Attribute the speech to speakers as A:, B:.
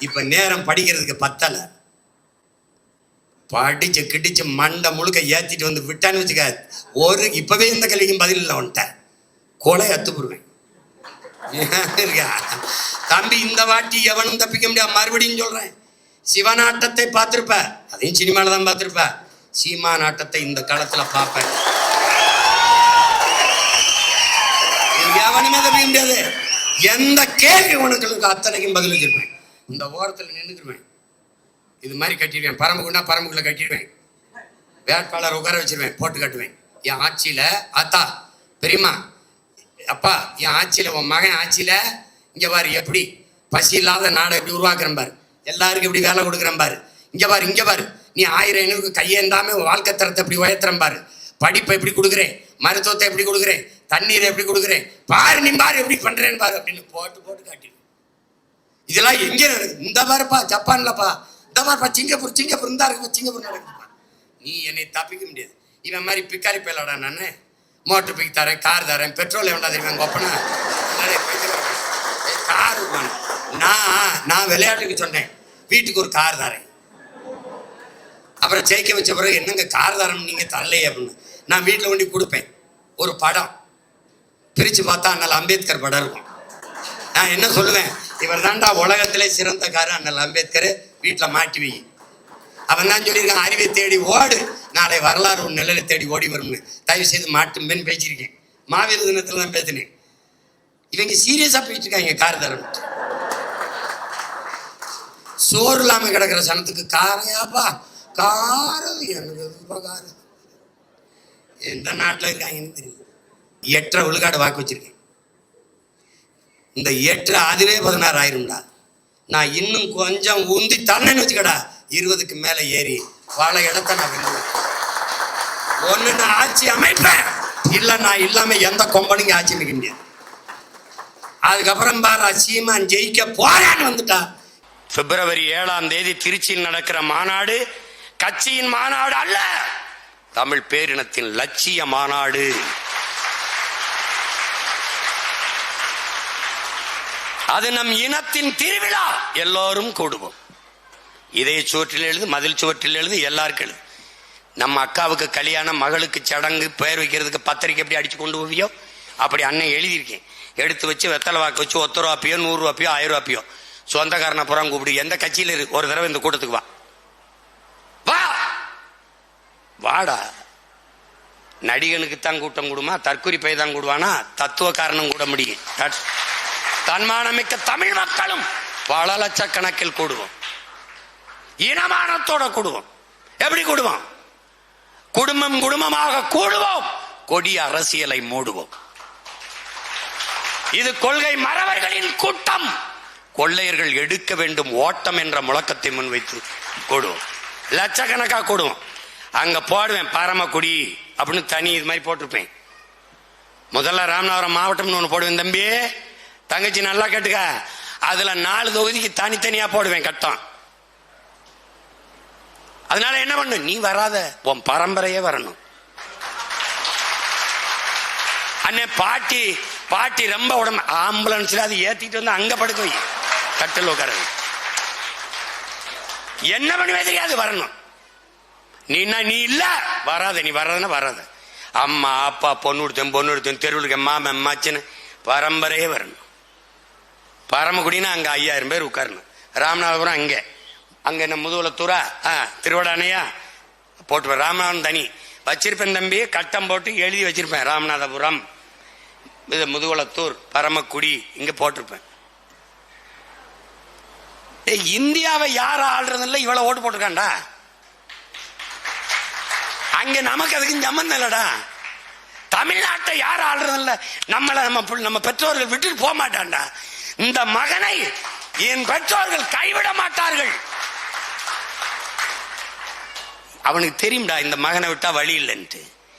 A: இப்ப நேரம் படிக்கிறதுக்கு பத்தல. படிச்சு கிடிச்சு மண்டை முழுக்க ஏத்திட்டு வந்து விட்டான்னு வச்சுக்க ஒரு இப்பவே இந்த கல்விக்கும் பதில் இல்லை வந்துட்டேன் கொலை அத்துப்புருவேன் தம்பி இந்த வாட்டி எவனும் தப்பிக்க முடியாது மறுபடியும் சொல்றேன். சிவநாட்டத்தை பார்த்துருப்ப. அதையும் சினிமாவில் தான் பார்த்துருப்ப. சீமா நாட்டத்தை இந்த காலத்தில் பார்ப்பேன். எவனுமே தப்பிக்க முடியாது. எந்த கேள்வி உனக்கு அத்தனைக்கும் பதில் வச்சிருப்பேன். இந்த ஓரத்தில் நின்றுக்குருவேன் இது மாதிரி கட்டிடுவேன். பரம்புக்குன்னா பரம்புக்குள்ளே கட்டிடுவேன். வேட்பாளர் உட்கார வச்சிருவேன். போட்டு கட்டுவேன். என் ஆட்சியில் ஆத்தா பெரியம்மா அப்பா என் ஆட்சியில் உன் மகன் ஆட்சியில் இங்கே பாரு எப்படி? பசி இல்லாத நாடை எப்படி உருவாக்குறேன் பாரு. எல்லாருக்கும் எப்படி வேலை கொடுக்குறேன் பாரு. இங்கே பாரு இங்கே பாரு. நீ ஆயிரம் ஐநூறுக்கு கையேந்தாமே வாழ்க்கை தரத்தை எப்படி உயர்த்துறேன் பாரு. படிப்பை எப்படி கொடுக்குறேன்? மருத்துவத்தை எப்படி கொடுக்குறேன்? தண்ணீரை எப்படி கொடுக்குறேன்? பாரு நீ பாரு எப்படி பண்ணுறேன்னு பாரு அப்படின்னு போட்டு போட்டு காட்டிடுவேன். இதெல்லாம் எங்க நடக்குது? இந்த மாதிரிப்பா ஜப்பான்லப்பா. இந்த மாதிரிப்பா சிங்கப்பூர் சிங்கப்பூர் இந்த இருக்கு சிங்கப்பூர் நடக்குதுப்பா. நீ என்னை தப்பிக்க முடியாது. இவன் மாதிரி பிக்காரி பேலடா நான். மோட்டர் பைக் தரேன் கார் தரேன் பெட்ரோல் எவ்வளோ தெரியுமா கொப்பனா கார் நான் நான் விளையாட்டுக்கு சொன்னேன். வீட்டுக்கு ஒரு கார் தரேன். அப்புறம் ஜெயிக்க வச்ச பிறகு என்னங்க கார் தரம் நீங்கள் தரலையே அப்படின்னு. நான் வீட்டில் கொண்டு கொடுப்பேன். ஒரு படம். பிரித்து பார்த்தா அண்ணல் அம்பேத்கர் படம் இருக்கும். நான் என்ன சொல்லுவேன்? இவர் தான்டா உலகத்திலே சிறந்த காரு அண்ணல் அம்பேத்கர். வீட்டில் மாட்டி வை. அவன் தான் சொல்லியிருக்கான் அறிவை தேடி ஓடு. நாளை வரலாறு ஒரு நிலையில தேடி ஓடி வரும்னு. தயவு செய்து மாட்டும்பேன்னு பேசியிருக்கேன். மாவீர தினத்தில் தான் பேசினேன். இவங்க சீரியஸாக போயிட்டு இருக்காங்க கார் தரம். சோறு இல்லாமல் கிடக்கிற சனத்துக்கு காரையாப்பா காரம் எனக்கு உபகாரம் எந்த நாட்டில் இருக்காங்கன்னு தெரியும் எட்டரை விழுக்காடு வாக்கு வச்சிருக்கேன். இந்த எட்டு அதுவே பதினாறு ஆயிரும்டா. நான் இன்னும் கொஞ்சம் உந்தி தரணும்னு வச்சுக்கடா. இருபதுக்கு மேலே ஏறி பல இடத்த நான் வெல்லுவேன் ஒண்ணு நான் ஆட்சி அமைப்பேன். இல்லை நான் இல்லாமல் எந்த கொம்பனிங்க ஆட்சி அமைக்க முடியாது. அதுக்கப்புறம் பாரா சீமான் ஜெயிக்க போறான்னு வந்துட்டா. பிப்ரவரி ஏழாம் தேதி திருச்சியில் நடக்கிற மாநாடு கட்சியின் மாநாடு அல்ல தமிழ் பேரினத்தின் லட்சிய மாநாடு. அது நம் இனத்தின் திருவிழா. எல்லோரும் கூடுவோம். இதய சுவற்றில் எழுது மதில் சுவற்றில் எழுது எல்லாருக்கும் எழுது. நம்ம அக்காவுக்கு கல்யாணம் மகளுக்கு சடங்கு பெயர் வைக்கிறதுக்கு பத்திரிக்கை எப்படி அடிச்சு கொண்டு போவியோ அப்படி அண்ணன் எழுதியிருக்கேன். எடுத்து வச்சு வெத்தலை வாக்கு வச்சு ஒத்த ரூபாப்பியோ நூறு ரூபாப்பியோ ஆயிரம் ரூபாப்பியோ சொந்தக்காரனை புறம் கூப்பிடு எந்த கட்சியில் இரு ஒரு தடவை இந்த கூட்டத்துக்கு வா. வா! வாடா. நடிகனுக்கு தான் கூட்டம் கூடுமா? தற்குறி பை தான் கூடுவானா? தத்துவ காரணம் கூட முடியும். தன்மானமிக்க தமிழ் மக்களும் பல லட்சக்கணக்கில் கூடுவோம். இனமானத்தோட கூடுவோம். எப்படி கூடுவோம்? குடும்பம் குடும்பமாக கூடுவோம். கொடிய அரசியலை மூடுவோம். இது கொள்கை மறவர்களின் கூட்டம். கொள்ளையர்கள் எடுக்க வேண்டும் ஓட்டம் என்ற முழக்கத்தை முன்வைத்து கூடுவோம். லட்சக்கணக்கா கூடுவோம். அங்க போடுவேன் பரமக்குடி அப்படின்னு தனி இது மாதிரி போட்டிருப்பேன். முதல்ல ராமநாதபுரம் மாவட்டம்னு ஒன்று போடுவேன் தம்பி. தங்கச்சி நல்லா கேட்டுக்க. அதுல நாலு தொகுதிக்கு தனித்தனியா போடுவேன் கட்டம். அதனால என்ன பண்ணு நீ வராத. உன் பரம்பரையே வரணும். அண்ணே பாட்டி பாட்டி ரொம்ப உடம்பு ஆம்புலன்ஸ்ல அது ஏத்திட்டு வந்து அங்க படுக்க கட்டில் உட்கார. என்ன பண்ணுவே தெரியாது வரணும். நீனா நீ இல்ல? வராத நீ வர்றதுன்னா வராத. அம்மா அப்பா பொண்ணு கொடுத்தேன் பொண்ணு கொடுத்தேன் தெருவுக்கு மாமன் மாச்சன்னு பரம்பரையே வரணும். பரமக்குடினா அங்கே ஐயாயிரம் பேர் உட்காரணும். ராமநாதபுரம் அங்கே. அங்கே என்ன முதுகுலத்தூரா ஆ திருவடானையா போட்டு ராமநாதன் தனி. வச்சிருப்பேன் தம்பி கட்டம் போட்டு எழுதி வச்சிருப்பேன். ராமநாதபுரம். இது முதுகுளத்தூர் பரமக்குடி இங்க போட்டிருப்பேன். இந்தியாவை யார் ஆள்றதில்ல இவ்வளவு ஓட்டு போட்டிருக்காண்டா அங்க நமக்கு அதுக்கு சம்மந்தம் இல்லடா. தமிழ்நாட்டை யார் ஆள்றதில்ல? நம்மள நம்ம புள்ள- நம்ம பெற்றோர்கள் விட்டுட்டு போக மாட்டான்டா. இந்த மகனை என் பெற்றோர்கள் கைவிட மாட்டார்கள். அவனுக்கு தெரியும்டா இந்த மகனை விட்டா வழி இல்லைன்ட்டு.